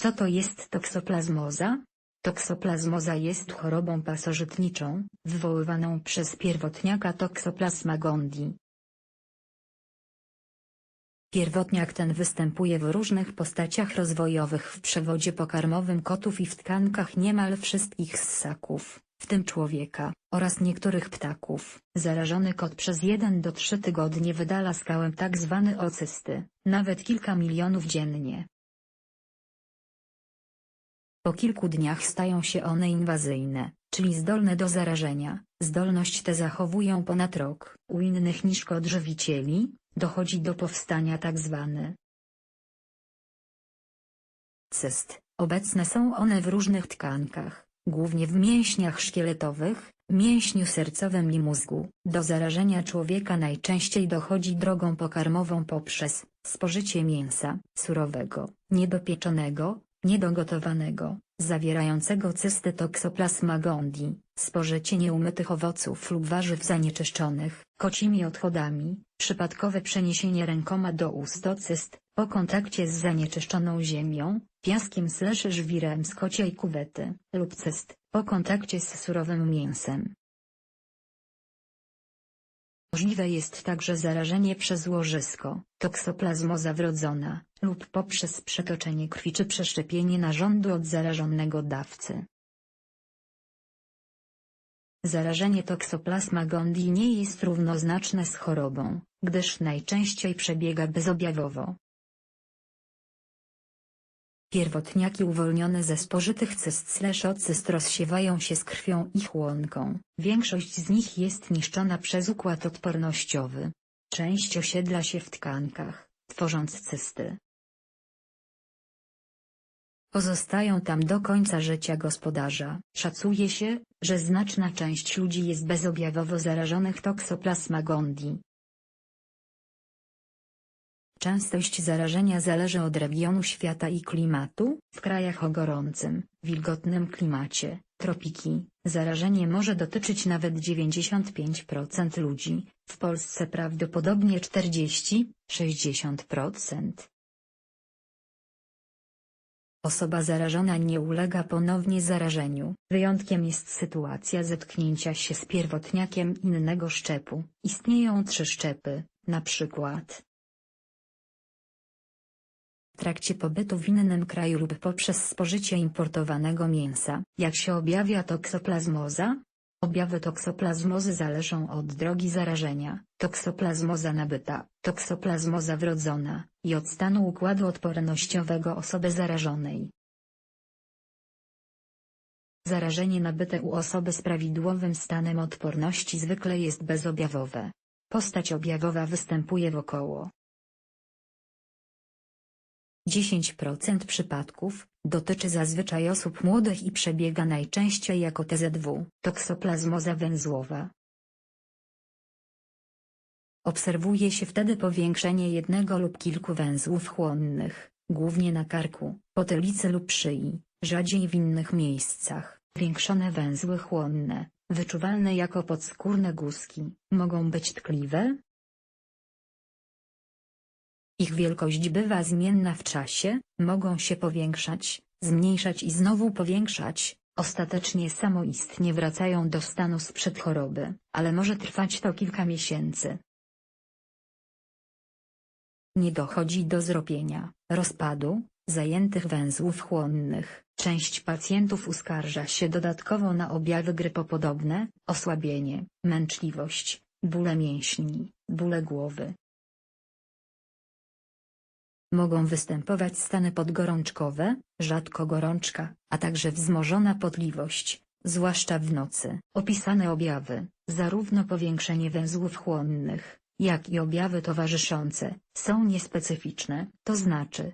Co to jest toksoplazmoza? Toksoplazmoza jest chorobą pasożytniczą, wywoływaną przez pierwotniaka Toxoplasma gondii. Pierwotniak ten występuje w różnych postaciach rozwojowych w przewodzie pokarmowym kotów i w tkankach niemal wszystkich ssaków, w tym człowieka, oraz niektórych ptaków. Zarażony kot przez 1 do 3 tygodnie wydala skałę tak zwany ocysty, nawet kilka milionów dziennie. Po kilku dniach stają się one inwazyjne, czyli zdolne do zarażenia. Zdolność tę zachowują ponad rok. U innych niż kot żywicieli, dochodzi do powstania tzw. cyst. Obecne są one w różnych tkankach, głównie w mięśniach szkieletowych, mięśniu sercowym i mózgu. Do zarażenia człowieka najczęściej dochodzi drogą pokarmową poprzez spożycie mięsa surowego, niedopieczonego, niedogotowanego, zawierającego cysty toksoplasma gondii, spożycie nieumytych owoców lub warzyw zanieczyszczonych kocimi odchodami, przypadkowe przeniesienie rękoma do ust cyst, po kontakcie z zanieczyszczoną ziemią, piaskiem slash żwirem z kociej kuwety, lub cyst, po kontakcie z surowym mięsem. Możliwe jest także zarażenie przez łożysko, toksoplazmoza wrodzona, lub poprzez przetoczenie krwi czy przeszczepienie narządu od zarażonego dawcy. Zarażenie toksoplasma gondii nie jest równoznaczne z chorobą, gdyż najczęściej przebiega bezobjawowo. Pierwotniaki uwolnione ze spożytych cyst ocyst rozsiewają się z krwią i chłonką. Większość z nich jest niszczona przez układ odpornościowy. Część osiedla się w tkankach, tworząc cysty. Pozostają tam do końca życia gospodarza. Szacuje się, że znaczna część ludzi jest bezobjawowo zarażonych toksoplasma gondii. Częstość zarażenia zależy od regionu świata i klimatu. W krajach o gorącym, wilgotnym klimacie, tropiki, zarażenie może dotyczyć nawet 95% ludzi, w Polsce prawdopodobnie 40-60%. Osoba zarażona nie ulega ponownie zarażeniu. Wyjątkiem jest sytuacja zetknięcia się z pierwotniakiem innego szczepu. Istnieją trzy szczepy, na przykład trakcie pobytu w innym kraju lub poprzez spożycie importowanego mięsa. Jak się objawia toksoplazmoza? Objawy toksoplazmozy zależą od drogi zarażenia, toksoplazmoza nabyta, toksoplazmoza wrodzona, i od stanu układu odpornościowego osoby zarażonej. Zarażenie nabyte u osoby z prawidłowym stanem odporności zwykle jest bezobjawowe. Postać objawowa występuje w około 10% przypadków, dotyczy zazwyczaj osób młodych i przebiega najczęściej jako TZW, toksoplazmoza węzłowa. Obserwuje się wtedy powiększenie jednego lub kilku węzłów chłonnych, głównie na karku, potylicy lub szyi, rzadziej w innych miejscach. Większone węzły chłonne, wyczuwalne jako podskórne guzki, mogą być tkliwe, ich wielkość bywa zmienna w czasie, mogą się powiększać, zmniejszać i znowu powiększać, ostatecznie samoistnie wracają do stanu sprzed choroby, ale może trwać to kilka miesięcy. Nie dochodzi do zrobienia, rozpadu, zajętych węzłów chłonnych. Część pacjentów uskarża się dodatkowo na objawy grypopodobne, osłabienie, męczliwość, bóle mięśni, bóle głowy, Mogą występować stany podgorączkowe, rzadko gorączka, a także wzmożona potliwość, zwłaszcza w nocy. Opisane objawy, zarówno powiększenie węzłów chłonnych, jak i objawy towarzyszące, są niespecyficzne, to znaczy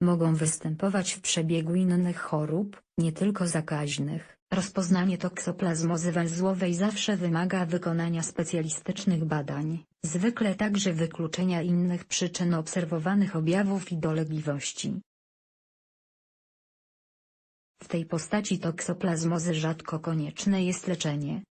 mogą występować w przebiegu innych chorób, nie tylko zakaźnych. Rozpoznanie toksoplazmozy węzłowej zawsze wymaga wykonania specjalistycznych badań, zwykle także wykluczenia innych przyczyn obserwowanych objawów i dolegliwości. W tej postaci toksoplazmozy rzadko konieczne jest leczenie.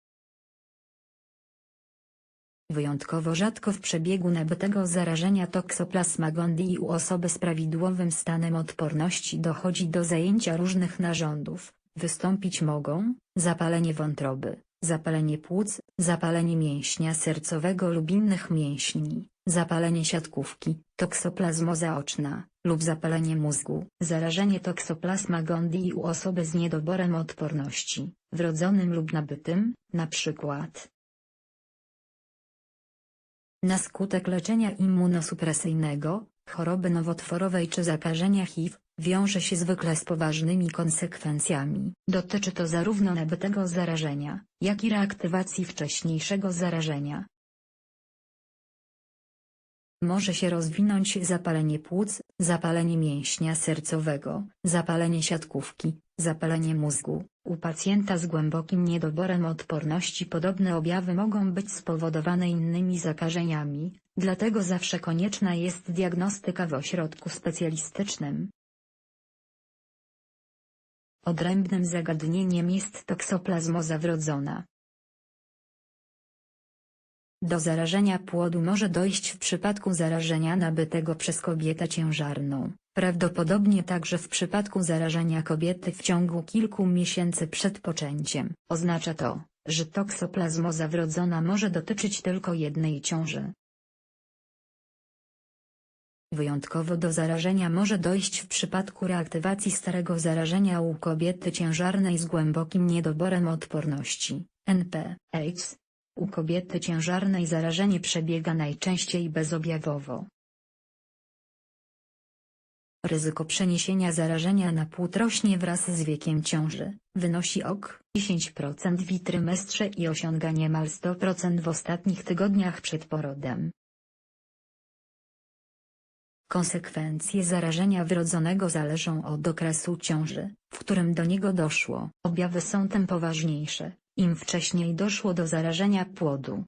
Wyjątkowo rzadko w przebiegu nabytego zarażenia Toxoplasma gondii u osoby z prawidłowym stanem odporności dochodzi do zajęcia różnych narządów. Wystąpić mogą zapalenie wątroby, zapalenie płuc, zapalenie mięśnia sercowego lub innych mięśni, zapalenie siatkówki, toksoplazmoza oczna lub zapalenie mózgu. Zarażenie Toxoplasma gondii u osoby z niedoborem odporności, wrodzonym lub nabytym, na przykład na skutek leczenia immunosupresyjnego, choroby nowotworowej czy zakażenia HIV, wiąże się zwykle z poważnymi konsekwencjami. Dotyczy to zarówno nabytego zarażenia, jak i reaktywacji wcześniejszego zarażenia. Może się rozwinąć zapalenie płuc, zapalenie mięśnia sercowego, zapalenie siatkówki, zapalenie mózgu. U pacjenta z głębokim niedoborem odporności podobne objawy mogą być spowodowane innymi zakażeniami, dlatego zawsze konieczna jest diagnostyka w ośrodku specjalistycznym. Odrębnym zagadnieniem jest toksoplazmoza wrodzona. Do zarażenia płodu może dojść w przypadku zarażenia nabytego przez kobietę ciężarną, prawdopodobnie także w przypadku zarażenia kobiety w ciągu kilku miesięcy przed poczęciem. Oznacza to, że toksoplazmoza wrodzona może dotyczyć tylko jednej ciąży. Wyjątkowo do zarażenia może dojść w przypadku reaktywacji starego zarażenia u kobiety ciężarnej z głębokim niedoborem odporności, NP, AIDS. U kobiety ciężarnej zarażenie przebiega najczęściej bezobjawowo. Ryzyko przeniesienia zarażenia na płód rośnie wraz z wiekiem ciąży, wynosi ok. 10% w trymestrze i osiąga niemal 100% w ostatnich tygodniach przed porodem. Konsekwencje zarażenia wrodzonego zależą od okresu ciąży, w którym do niego doszło. Objawy są tym poważniejsze, im wcześniej doszło do zarażenia płodu.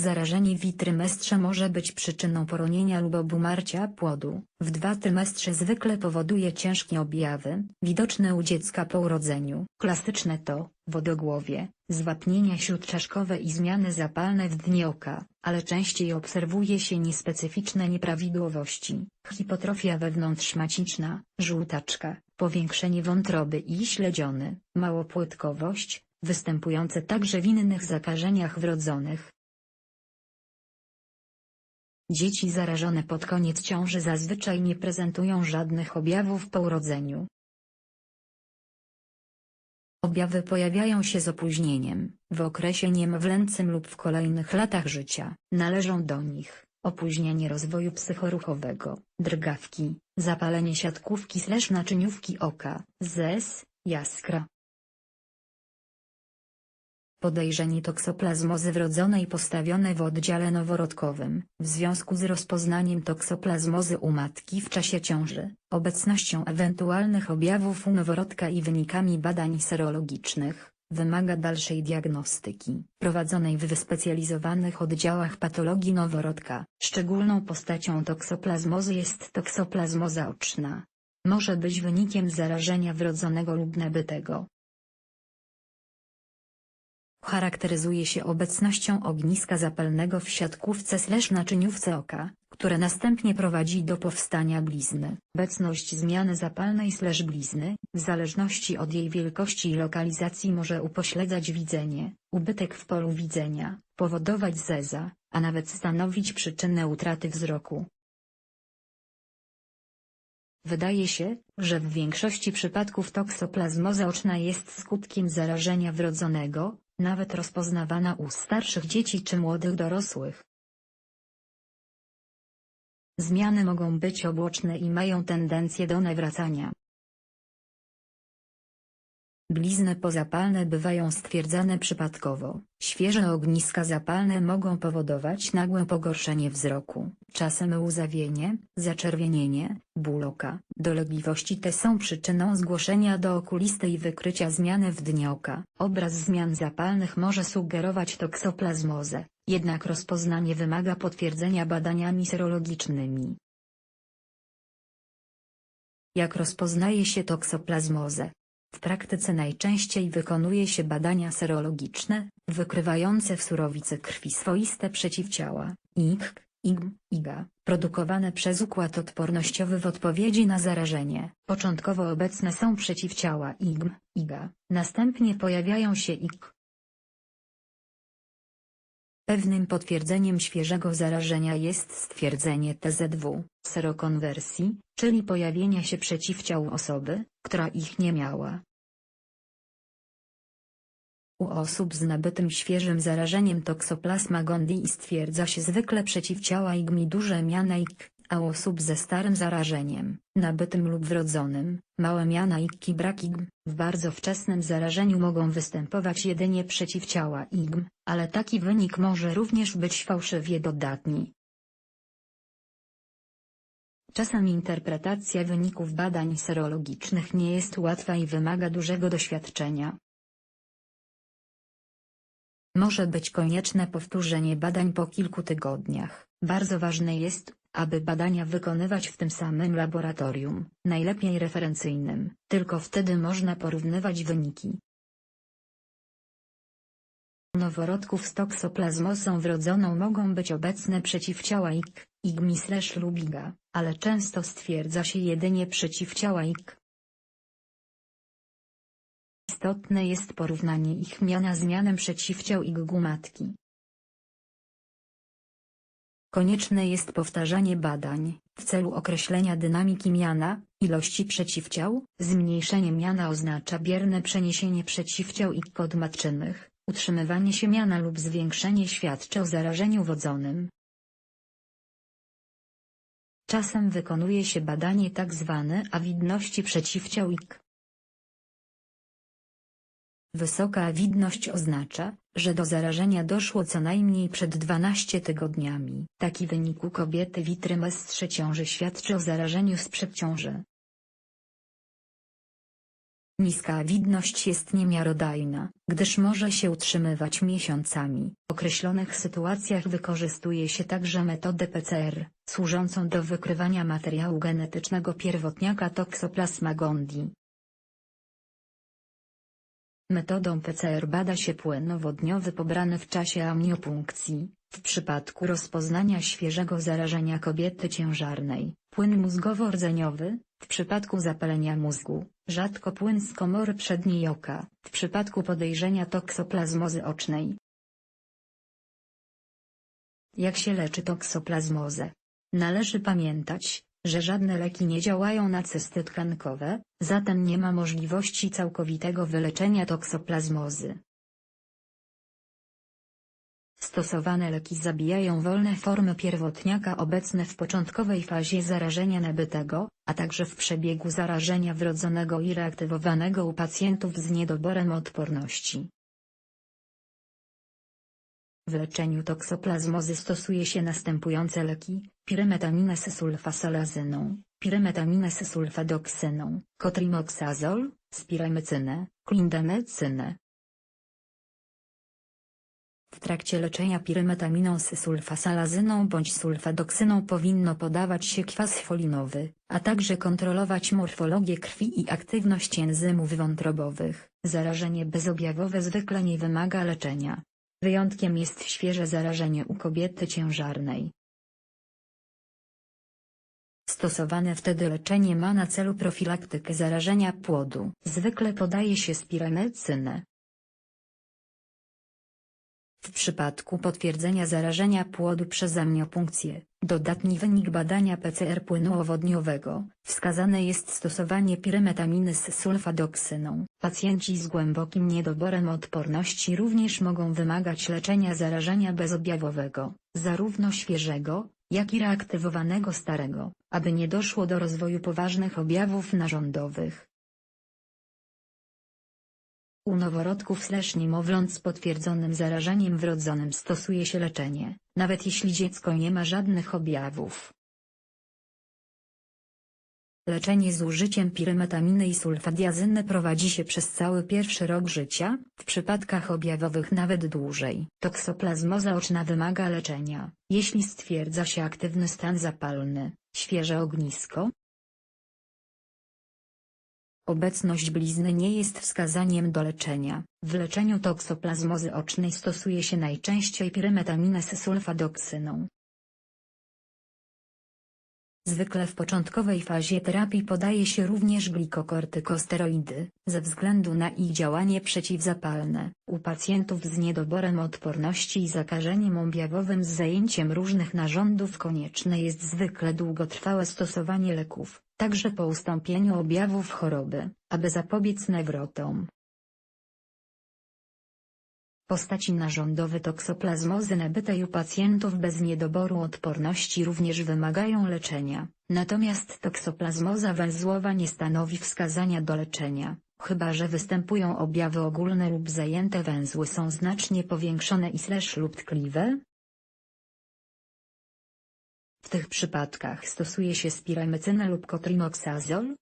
Zarażenie w trymestrze może być przyczyną poronienia lub obumarcia płodu. W dwa trymestrze zwykle powoduje ciężkie objawy, widoczne u dziecka po urodzeniu. Klasyczne to wodogłowie, zwapnienia śródczaszkowe i zmiany zapalne w dnie oka, ale częściej obserwuje się niespecyficzne nieprawidłowości, hipotrofia wewnątrzmaciczna, żółtaczka, powiększenie wątroby i śledziony, małopłytkowość, występujące także w innych zakażeniach wrodzonych. Dzieci zarażone pod koniec ciąży zazwyczaj nie prezentują żadnych objawów po urodzeniu. Objawy pojawiają się z opóźnieniem, w okresie niemowlęcym lub w kolejnych latach życia. Należą do nich opóźnienie rozwoju psychoruchowego, drgawki, zapalenie siatkówki naczyniówki oka, zes, jaskra, Podejrzenie toksoplazmozy wrodzonej postawione w oddziale noworodkowym, w związku z rozpoznaniem toksoplazmozy u matki w czasie ciąży, obecnością ewentualnych objawów u noworodka i wynikami badań serologicznych, wymaga dalszej diagnostyki, prowadzonej w wyspecjalizowanych oddziałach patologii noworodka. Szczególną postacią toksoplazmozy jest toksoplazmoza oczna. Może być wynikiem zarażenia wrodzonego lub nabytego, Charakteryzuje się obecnością ogniska zapalnego w siatkówce slash naczyniówce oka, które następnie prowadzi do powstania blizny. Obecność zmiany zapalnej slash blizny, w zależności od jej wielkości i lokalizacji może upośledzać widzenie, ubytek w polu widzenia, powodować zeza, a nawet stanowić przyczynę utraty wzroku. Wydaje się, że w większości przypadków toksoplazmoza oczna jest skutkiem zarażenia wrodzonego, nawet rozpoznawana u starszych dzieci czy młodych dorosłych. Zmiany mogą być obłoczne i mają tendencję do nawracania. Blizny pozapalne bywają stwierdzane przypadkowo. Świeże ogniska zapalne mogą powodować nagłe pogorszenie wzroku, czasem łzawienie, zaczerwienienie, ból oka. Dolegliwości te są przyczyną zgłoszenia do okulisty i wykrycia zmiany w dnie oka. Obraz zmian zapalnych może sugerować toksoplazmozę, jednak rozpoznanie wymaga potwierdzenia badaniami serologicznymi. Jak rozpoznaje się toksoplazmozę? W praktyce najczęściej wykonuje się badania serologiczne, wykrywające w surowicy krwi swoiste przeciwciała, IgG, IgM, IgA, produkowane przez układ odpornościowy w odpowiedzi na zarażenie. Początkowo obecne są przeciwciała IgM, IgA, następnie pojawiają się IgG. Pewnym potwierdzeniem świeżego zarażenia jest stwierdzenie TZW, serokonwersji, czyli pojawienia się przeciwciał osoby, która ich nie miała. U osób z nabytym świeżym zarażeniem toksoplasma gondii stwierdza się zwykle przeciwciała IgM i duże miana IgG, a u osób ze starym zarażeniem, nabytym lub wrodzonym, małe miana IgG i brak IgM, w bardzo wczesnym zarażeniu mogą występować jedynie przeciwciała IgM, ale taki wynik może również być fałszywie dodatni. Czasem interpretacja wyników badań serologicznych nie jest łatwa i wymaga dużego doświadczenia. Może być konieczne powtórzenie badań po kilku tygodniach. Bardzo ważne jest, aby badania wykonywać w tym samym laboratorium, najlepiej referencyjnym, tylko wtedy można porównywać wyniki. Noworodków z toksoplazmosą wrodzoną mogą być obecne przeciwciała IgG, IgM lub IgA, ale często stwierdza się jedynie przeciwciała IgG. Istotne jest porównanie ich miana z mianem przeciwciał IgG matki. Konieczne jest powtarzanie badań, w celu określenia dynamiki miana, ilości przeciwciał, zmniejszenie miana oznacza bierne przeniesienie przeciwciał i kod matczynych, utrzymywanie się miana lub zwiększenie świadczy o zarażeniu wodzonym. Czasem wykonuje się badanie tak zwane awidności przeciwciał IK. Wysoka awidność oznacza, że do zarażenia doszło co najmniej przed 12 tygodniami. Taki wynik u kobiety w trymestrze ciąży świadczy o zarażeniu sprzed ciąży. Niska awidność jest niemiarodajna, gdyż może się utrzymywać miesiącami. W określonych sytuacjach wykorzystuje się także metodę PCR, służącą do wykrywania materiału genetycznego pierwotniaka Toxoplasma gondii. Metodą PCR bada się płyn owodniowy pobrany w czasie amniopunkcji, w przypadku rozpoznania świeżego zarażenia kobiety ciężarnej, płyn mózgowo-rdzeniowy, w przypadku zapalenia mózgu, rzadko płyn z komory przedniej oka, w przypadku podejrzenia toksoplazmozy ocznej. Jak się leczy toksoplazmozę? Należy pamiętać, że żadne leki nie działają na cysty tkankowe, zatem nie ma możliwości całkowitego wyleczenia toksoplazmozy. Stosowane leki zabijają wolne formy pierwotniaka obecne w początkowej fazie zarażenia nabytego, a także w przebiegu zarażenia wrodzonego i reaktywowanego u pacjentów z niedoborem odporności. W leczeniu toksoplazmozy stosuje się następujące leki, sulfasolazyną, piremetaminę z sulfadoksyną, kotrimoxazol, spiramycynę, klindamycynę. W trakcie leczenia pirymetaminą z sulfasalazyną bądź sulfadoksyną powinno podawać się kwas folinowy, a także kontrolować morfologię krwi i aktywność enzymów wątrobowych. Zarażenie bezobjawowe zwykle nie wymaga leczenia. Wyjątkiem jest świeże zarażenie u kobiety ciężarnej. Stosowane wtedy leczenie ma na celu profilaktykę zarażenia płodu. Zwykle podaje się spiramycynę. W przypadku potwierdzenia zarażenia płodu przez amniopunkcję, dodatni wynik badania PCR płynu owodniowego, wskazane jest stosowanie piremetaminy z sulfadoksyną. Pacjenci z głębokim niedoborem odporności również mogą wymagać leczenia zarażenia bezobjawowego, zarówno świeżego, jak i reaktywowanego starego, aby nie doszło do rozwoju poważnych objawów narządowych. U noworodków slash niemowląt z potwierdzonym zarażeniem wrodzonym stosuje się leczenie, nawet jeśli dziecko nie ma żadnych objawów. Leczenie z użyciem pirymetaminy i sulfadiazyny prowadzi się przez cały pierwszy rok życia, w przypadkach objawowych nawet dłużej. Toksoplazmoza oczna wymaga leczenia, jeśli stwierdza się aktywny stan zapalny, świeże ognisko, Obecność blizny nie jest wskazaniem do leczenia. W leczeniu toksoplazmozy ocznej stosuje się najczęściej pirymetaminę z sulfadoksyną. Zwykle w początkowej fazie terapii podaje się również glikokortykosteroidy, ze względu na ich działanie przeciwzapalne. U pacjentów z niedoborem odporności i zakażeniem objawowym z zajęciem różnych narządów konieczne jest zwykle długotrwałe stosowanie leków, także po ustąpieniu objawów choroby, aby zapobiec nawrotom. Postaci narządowe toksoplazmozy nabytej u pacjentów bez niedoboru odporności również wymagają leczenia, natomiast toksoplazmoza węzłowa nie stanowi wskazania do leczenia, chyba że występują objawy ogólne lub zajęte węzły są znacznie powiększone i slash lub tkliwe. W tych przypadkach stosuje się spiramycynę lub kotrimoxazol,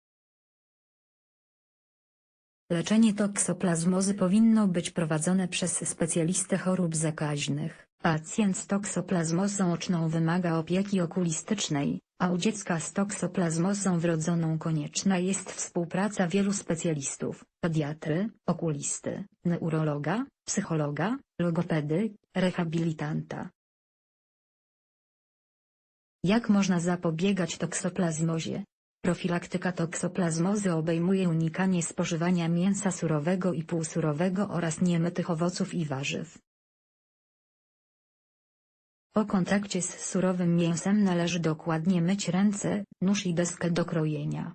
Leczenie toksoplazmozy powinno być prowadzone przez specjalistę chorób zakaźnych. Pacjent z toksoplazmozą oczną wymaga opieki okulistycznej, a u dziecka z toksoplazmozą wrodzoną konieczna jest współpraca wielu specjalistów, pediatry, okulisty, neurologa, psychologa, logopedy, rehabilitanta. Jak można zapobiegać toksoplazmozie? Profilaktyka toksoplazmozy obejmuje unikanie spożywania mięsa surowego i półsurowego oraz niemytych owoców i warzyw. Po kontakcie z surowym mięsem należy dokładnie myć ręce, nóż i deskę do krojenia.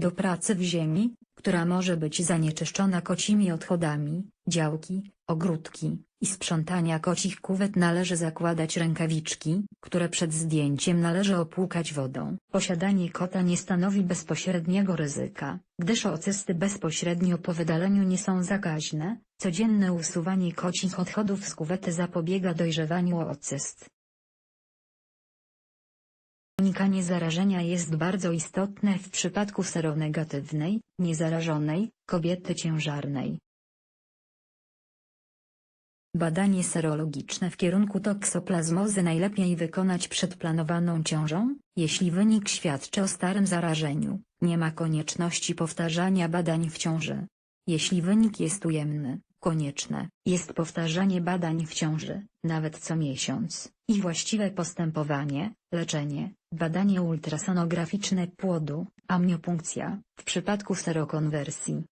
Do pracy w ziemi, która może być zanieczyszczona kocimi odchodami, działki, ogródki i sprzątania kocich kuwet należy zakładać rękawiczki, które przed zdjęciem należy opłukać wodą. Posiadanie kota nie stanowi bezpośredniego ryzyka, gdyż ocysty bezpośrednio po wydaleniu nie są zakaźne, codzienne usuwanie kocich odchodów z kuwety zapobiega dojrzewaniu ocyst. Unikanie zarażenia jest bardzo istotne w przypadku seronegatywnej, niezarażonej, kobiety ciężarnej. Badanie serologiczne w kierunku toksoplazmozy najlepiej wykonać przed planowaną ciążą, jeśli wynik świadczy o starym zarażeniu, nie ma konieczności powtarzania badań w ciąży. Jeśli wynik jest ujemny, konieczne jest powtarzanie badań w ciąży, nawet co miesiąc, i właściwe postępowanie, leczenie, badanie ultrasonograficzne płodu, amniopunkcja, w przypadku serokonwersji,